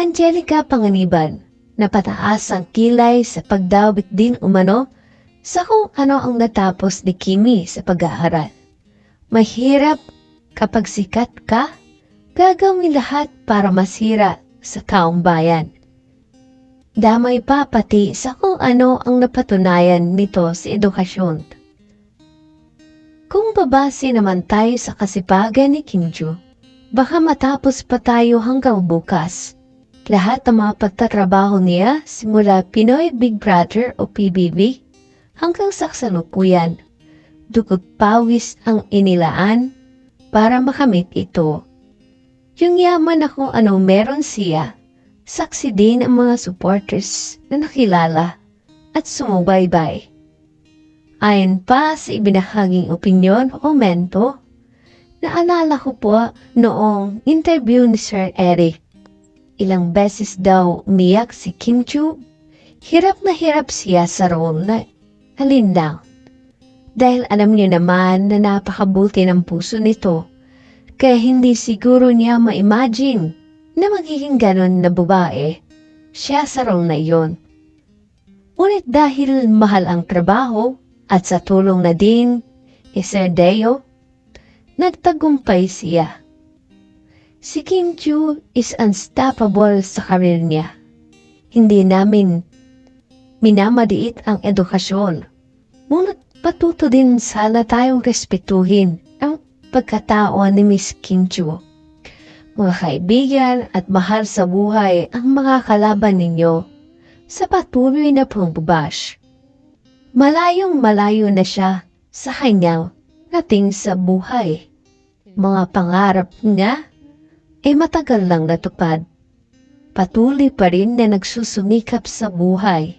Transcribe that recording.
Angelica Panganiban, napataas ang kilay sa pagdawit din umano sa kung ano ang natapos ni Kimi sa pag-aaral. Mahirap kapag sikat ka, gagawin lahat para masira sa taong bayan. Damay pa pati sa kung ano ang napatunayan nito sa edukasyon. Kung babase naman tayo sa kasipagan ni Kimju, baka matapos pa tayo hanggang bukas. Lahat ng mga pagtatrabaho niya simula Pinoy Big Brother o PBB hanggang sa kasalukuyan. Dugot pawis ang inilaan para makamit ito. Yung yaman na kung anong meron siya, saksi din ang mga supporters na nakilala at sumubaybay. Ayon pa sa ibinahaging opinyon o mento, naalala ko po noong interview ni Sir Eric. Ilang beses daw umiyak si Kim Chu. Hirap na hirap siya sa role na halindown. Dahil alam niyo naman na napakabuti ng puso nito, kaya hindi siguro niya ma-imagine na magiging ganon na babae siya sa role na iyon. Ngunit dahil mahal ang trabaho at sa tulong na din ni Sir Deo, nagtagumpay siya. Si Kim Chu is unstoppable sa karir niya. Hindi namin minamaliit ang edukasyon. Ngunit patuto din sana tayong respetuhin ang pagkatao ni Miss Kim Chu. Mga kaibigan at mahal sa buhay ang mga kalaban ninyo sa patuloy na pangbubash. Malayong malayo na siya sa kanyang nating sa buhay. Mga pangarap niya ay matagal lang natupad. Patuloy pa rin na nagsusumikap sa buhay.